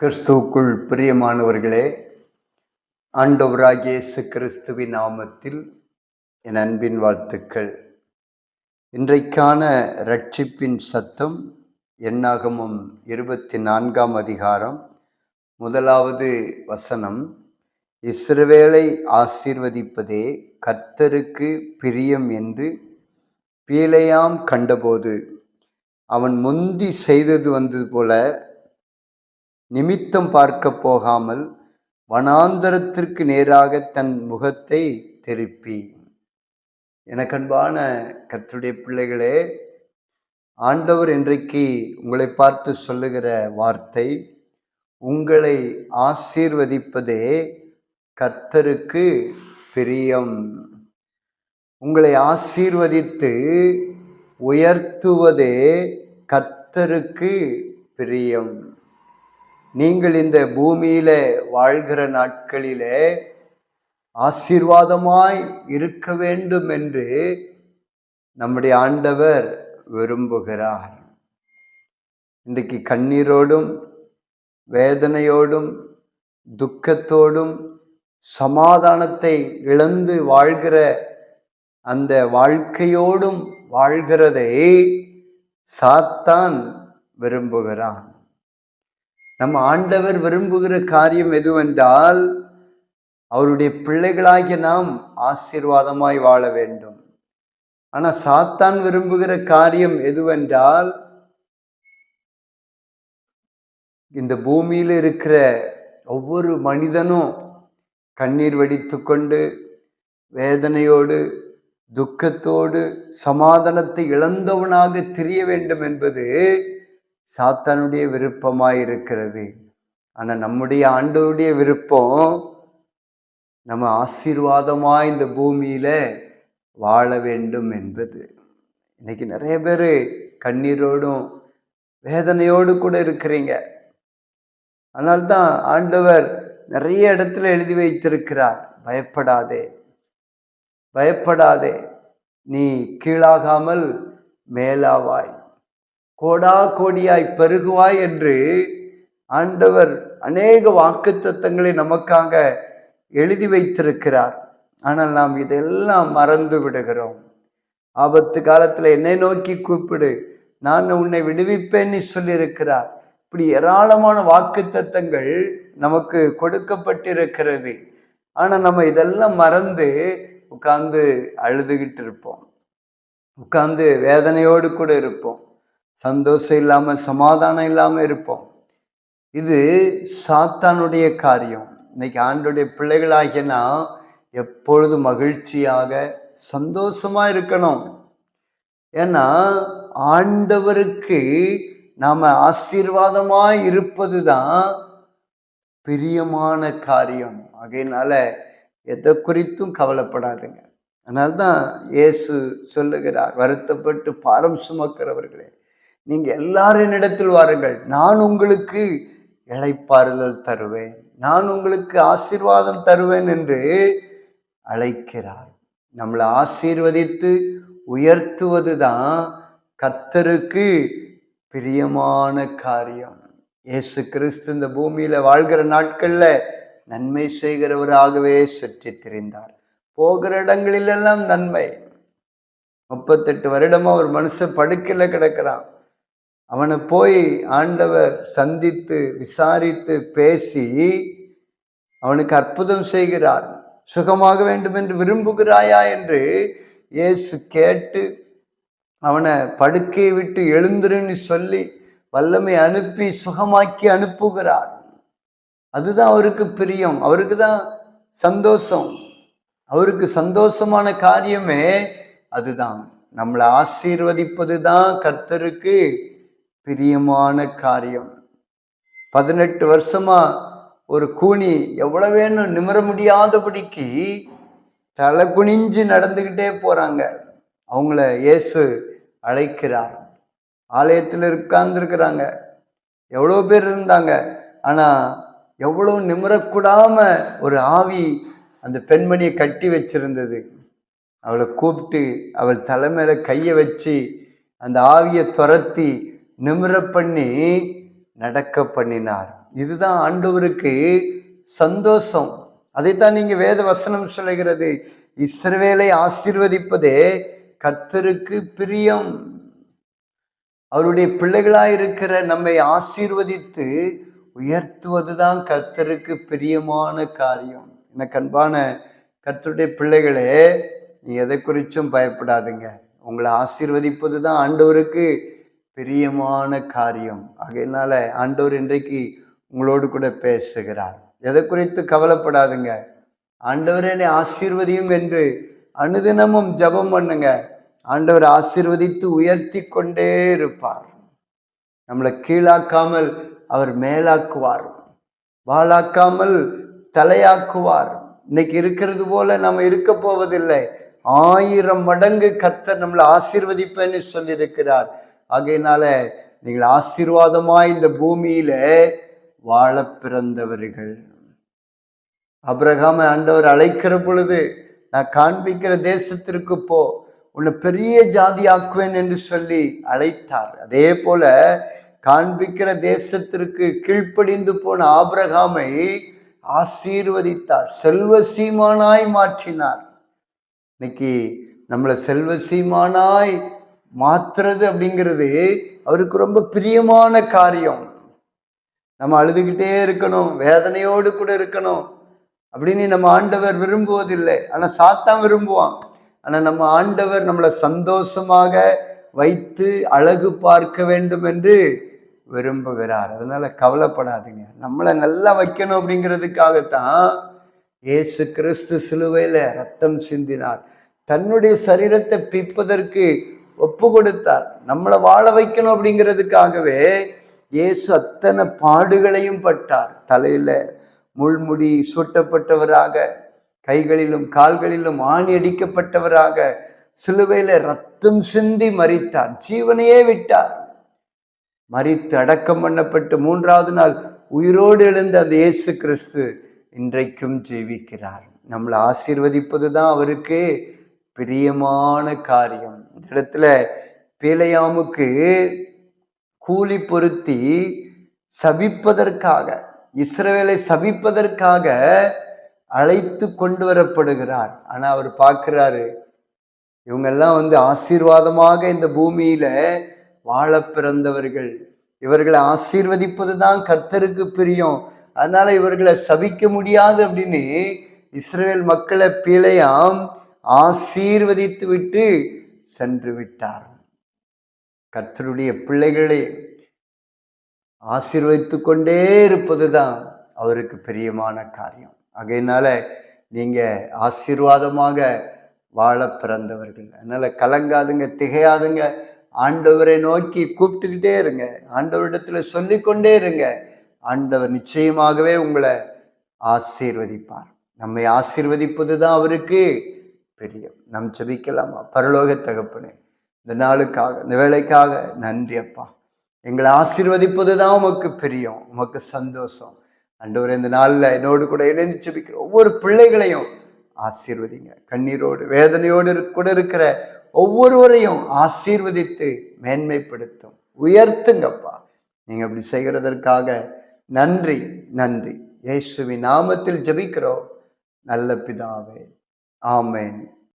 கிறிஸ்துவுக்குள் பிரியமானவர்களே ஆண்டவராகிய இயேசு கிறிஸ்துவின் நாமத்தில் என் அன்பின் வாழ்த்துக்கள். இன்றைக்கான ரட்சிப்பின் சத்தம் எண்ணாகமும் இருபத்தி நான்காம் அதிகாரம் முதலாவது வசனம். இஸ்ரவேலை ஆசீர்வதிப்பதே கர்த்தருக்கு பிரியம் என்று பீலையாம் கண்டபோது அவன் முந்தி செய்தது வந்தது போல நிமித்தம் பார்க்க போகாமல் வனாந்தரத்திற்கு நேராக தன் முகத்தை திருப்பி. எனக்கன்பான கர்த்தருடைய பிள்ளைகளே ஆண்டவர் இன்றைக்கு உங்களை பார்த்து சொல்லுகிற வார்த்தை உங்களை ஆசீர்வதிப்பதே கர்த்தருக்கு பிரியம். உங்களை ஆசீர்வதித்து உயர்த்துவதே கர்த்தருக்கு பிரியம். நீங்கள் இந்த பூமியில வாழ்கிற நாட்களிலே ஆசீர்வாதமாய் இருக்க வேண்டும் என்று நம்முடைய ஆண்டவர் விரும்புகிறார். இன்றைக்கு கண்ணீரோடும் வேதனையோடும் துக்கத்தோடும் சமாதானத்தை இழந்து வாழ்கிற அந்த வாழ்க்கையோடும் வாழ்கிறதை சாத்தான் விரும்புகிறான். நம்ம ஆண்டவர் விரும்புகிற காரியம் எதுவென்றால் அவருடைய பிள்ளைகளாகிய நாம் ஆசீர்வாதமாய் வாழ வேண்டும். ஆனா சாத்தான் விரும்புகிற காரியம் எதுவென்றால் இந்த பூமியில் இருக்கிற ஒவ்வொரு மனிதனும் கண்ணீர் வெடித்து கொண்டு வேதனையோடு துக்கத்தோடு சமாதானத்தை இழந்தவனாக தெரிய வேண்டும் என்பது சாத்தானுடைய விருப்பமாக இருக்கிறது ஆனால் நம்முடைய ஆண்டவருடைய விருப்பம் நம்ம ஆசீர்வாதமாக இந்த பூமியில் வாழ வேண்டும் என்பது. இன்னைக்கு நிறைய பேர் கண்ணீரோடும் வேதனையோடு கூட இருக்கிறீங்க. அதனால்தான் ஆண்டவர் நிறைய இடத்துல எழுதி வைத்திருக்கிறார். பயப்படாதே. பயப்படாதே. நீ கீழாகாமல் மேலாவாய். கோடா கோடியாய் பெருகுவாய் என்று ஆண்டவர் அநேக வாக்கு தத்தங்களை நமக்காக எழுதி வைத்திருக்கிறார். ஆனால் நாம் இதெல்லாம் மறந்து விடுகிறோம். ஆபத்து காலத்தில் என்னை நோக்கி கூப்பிடு நான் உன்னை விடுவிப்பேன்னு சொல்லியிருக்கிறார். இப்படி ஏராளமான வாக்கு தத்தங்கள் நமக்கு கொடுக்கப்பட்டிருக்கிறது. ஆனால் நம்ம இதெல்லாம் மறந்து உட்கார்ந்து அழுதுகிட்டு இருப்போம். உட்கார்ந்து வேதனையோடு கூட இருப்போம். சந்தோஷம் இல்லாமல் சமாதானம் இல்லாமல் இருப்போம். இது சாத்தானுடைய காரியம். இன்னைக்கு ஆண்டுடைய பிள்ளைகளாகினா எப்பொழுது மகிழ்ச்சியாக சந்தோஷமாக இருக்கணும். ஏன்னா ஆண்டவருக்கு நாம் ஆசீர்வாதமாக இருப்பது தான் பிரியமான காரியம். ஆகையினால எதை குறித்தும் கவலைப்படாதுங்க. அதனால்தான் இயேசு சொல்லுகிறார் வருத்தப்பட்டு பாரம் சுமக்கிறவர்களே நீங்க எல்லாரும் இடத்தில் வாருங்கள். நான் உங்களுக்கு இழைப்பாறுதல் தருவேன். நான் உங்களுக்கு ஆசீர்வாதம் தருவேன் என்று அழைக்கிறார். நம்மளை ஆசீர்வதித்து உயர்த்துவது தான் கர்த்தருக்கு பிரியமான காரியம். இயேசு கிறிஸ்து இந்த பூமியில வாழ்கிற நாட்கள்ல நன்மை செய்கிறவராகவே சுற்றி திரிந்தார் போகிற இடங்களிலெல்லாம் நன்மை. முப்பத்தெட்டு வருடமா ஒரு மனுஷன் படுக்கையில் கிடக்கிறான். அவனை போய் ஆண்டவர் சந்தித்து விசாரித்து பேசி அவனுக்கு அற்புதம் செய்கிறார். சுகமாக வேண்டும் என்று விரும்புகிறாயா என்று இயேசு கேட்டு அவனை படுக்கையை விட்டு எழுந்துருன்னு சொல்லி வல்லமை அனுப்பி சுகமாக்கி அனுப்புகிறார். அதுதான் அவருக்கு பிரியம். அவருக்கு தான் சந்தோஷம். அவருக்கு சந்தோஷமான காரியமே அதுதான். நம்மளை ஆசீர்வதிப்பது தான் கர்த்தருக்கு பிரியமான காரியம். பதினெட்டு வருஷமா ஒரு கூனி எவ்வளவு வேணும் நிமிர முடியாதபடிக்கு தலை குனிஞ்சு நடந்துக்கிட்டே போறாங்க. அவங்கள இயேசு அழைக்கிறார். ஆலயத்தில் உட்கார்ந்துருக்கிறாங்க. எவ்வளோ பேர் இருந்தாங்க. ஆனால் எவ்வளோ நிமிரக்கூடாம ஒரு ஆவி அந்த பெண்மணியை கட்டி வச்சிருந்தது. அவளை கூப்பிட்டு அவள் தலைமையில கையை வச்சு அந்த ஆவியை துரத்தி நிமிர பண்ணி நடக்க பண்ணினார் இதுதான் ஆண்டவருக்கு சந்தோஷம். அதைத்தான் நீங்க வேத வசனம் சொல்லுகிறது. இஸ்ரவேலை ஆசீர்வதிப்பதே கர்த்தருக்கு பிரியம். அவருடைய பிள்ளைகளாய் இருக்கிற நம்மை ஆசீர்வதித்து உயர்த்துவதுதான் கர்த்தருக்கு பிரியமான காரியம். எனக்கு அன்பான கர்த்தருடைய பிள்ளைகளே நீ எதை குறிச்சும் பயப்படாதுங்க. உங்களை ஆசீர்வதிப்பது தான் ஆண்டவருக்கு பிரியமான காரியம். ஆகையினால ஆண்டவர் இன்றைக்கு உங்களோடு கூட பேசுகிறார். எதை குறித்து கவலைப்படாதுங்க. ஆண்டவர் என்னை ஆசீர்வதியும் என்று அனுதினமும் ஜெபம் பண்ணுங்க. ஆண்டவர் ஆசீர்வதித்து உயர்த்தி கொண்டே இருப்பார். நம்மளை கீழாக்காமல் அவர் மேலாக்குவார். வாளாக்காமல் தலையாக்குவார். இன்னைக்கு இருக்கிறது போல நம்ம இருக்க போவதில்லை. ஆயிரம் மடங்கு கர்த்தர் நம்மளை ஆசீர்வதிப்பேன்னு சொல்லியிருக்கிறார். ஆகையினால நீங்கள் ஆசீர்வாதமாய் இந்த பூமியில வாழ பிறந்தவர்கள். அப்ரகாம ஆண்டவர் அழைக்கிற பொழுது நான் காண்பிக்கிற தேசத்திற்கு போ உன்னை பெரிய ஜாதி ஆக்குவேன் என்று சொல்லி அழைத்தார். அதே போல காண்பிக்கிற தேசத்திற்கு கீழ்ப்படிந்து போன ஆபிரகாமை ஆசீர்வதித்தார். செல்வ சீமானாய் மாற்றினார். இன்னைக்கு நம்மளை செல்வ சீமானாய் மாத்துறது அப்படிங்கிறது அவருக்கு ரொம்ப பிரியமான காரியம். நம்ம அழுதுகிட்டே இருக்கணும் வேதனையோடு கூட இருக்கணும் அப்படின்னு நம்ம ஆண்டவர் விரும்புவதில்லை. ஆனால் சாத்தான் விரும்புவான். ஆனால் நம்ம ஆண்டவர் நம்மளை சந்தோஷமாக வைத்து அழகு பார்க்க வேண்டும் என்று விரும்புகிறார். அதனால கவலைப்படாதீங்க. நம்மளை நல்லா வைக்கணும் அப்படிங்கிறதுக்காகத்தான் இயேசு கிறிஸ்து சிலுவையில ரத்தம் சிந்தினார். தன்னுடைய சரீரத்தை பிப்பதற்கு ஒப்பு கொடுத்தார் நம்மளை வாழ வைக்கணும் அப்படிங்கிறதுக்காகவே இயேசு அத்தனை பாடுகளையும் பட்டார். தலையில முள்முடி சூட்டப்பட்டவராக கைகளிலும் கால்களிலும் ஆணி அடிக்கப்பட்டவராக சிலுவையில ரத்தம் சிந்தி மறித்தார் ஜீவனையே விட்டார். மறித்து அடக்கம் பண்ணப்பட்டு மூன்றாவது நாள் உயிரோடு எழுந்த அந்த இயேசு கிறிஸ்து இன்றைக்கும் ஜீவிக்கிறார். நம்மளை ஆசீர்வதிப்பது தான் அவருக்கு. பிரியமான காரியம். இந்த இடத்துல பேலையாமுக்கு கூலி பொருத்தி சபிப்பதற்காக இஸ்ரவேலை சபிப்பதற்காக அழைத்து கொண்டு வரப்படுகிறார். ஆனா அவர் பார்க்கிறாரு இவங்கெல்லாம் வந்து ஆசீர்வாதமாக இந்த பூமியில வாழ பிறந்தவர்கள். இவர்களை ஆசீர்வதிப்பது தான் கர்த்தருக்கு பிரியம். அதனால இவர்களை சபிக்க முடியாது அப்படின்னு இஸ்ரேல் மக்களை பிழையாம் ஆசீர்வதித்து விட்டு சென்று விட்டார் கர்த்தருடைய பிள்ளைகளை ஆசீர்வதித்து கொண்டே இருப்பது தான் அவருக்கு பிரியமான காரியம். ஆகையினால நீங்க ஆசீர்வாதமாக வாழ பிறந்தவர்கள். அதனால கலங்காதுங்க திகையாதுங்க. ஆண்டவரை நோக்கி கூப்பிட்டுக்கிட்டே இருங்க. ஆண்டவரிடத்துல சொல்லிக்கொண்டே இருங்க. ஆண்டவர் நிச்சயமாகவே உங்களை ஆசீர்வதிப்பார். நம்மை ஆசீர்வதிப்பது தான் அவருக்கு பிரியம். நம் ஜெபிக்கலாமா பரலோக தகப்பனே. இந்த நாளுக்காக இந்த வேலைக்காக நன்றி அப்பா. எங்களை ஆசீர்வதிப்பது தான் உமக்கு பிரியம் உமக்கு சந்தோஷம். அண்டவர் இந்த நாளில் என்னோடு கூட இணைந்து ஜெபிக்கிற ஒவ்வொரு பிள்ளைகளையும் ஆசீர்வதிங்க. கண்ணீரோடு வேதனையோடு கூட இருக்கிற ஒவ்வொருவரையும் ஆசீர்வதித்து மேன்மைப்படுத்தும். உயர்த்துங்கப்பா நீங்க அப்படி செய்கிறதற்காக நன்றி நன்றி. இயேசுவின் நாமத்தில் ஜெபிக்கிறோம். நல்ல பிதாவே. Amen.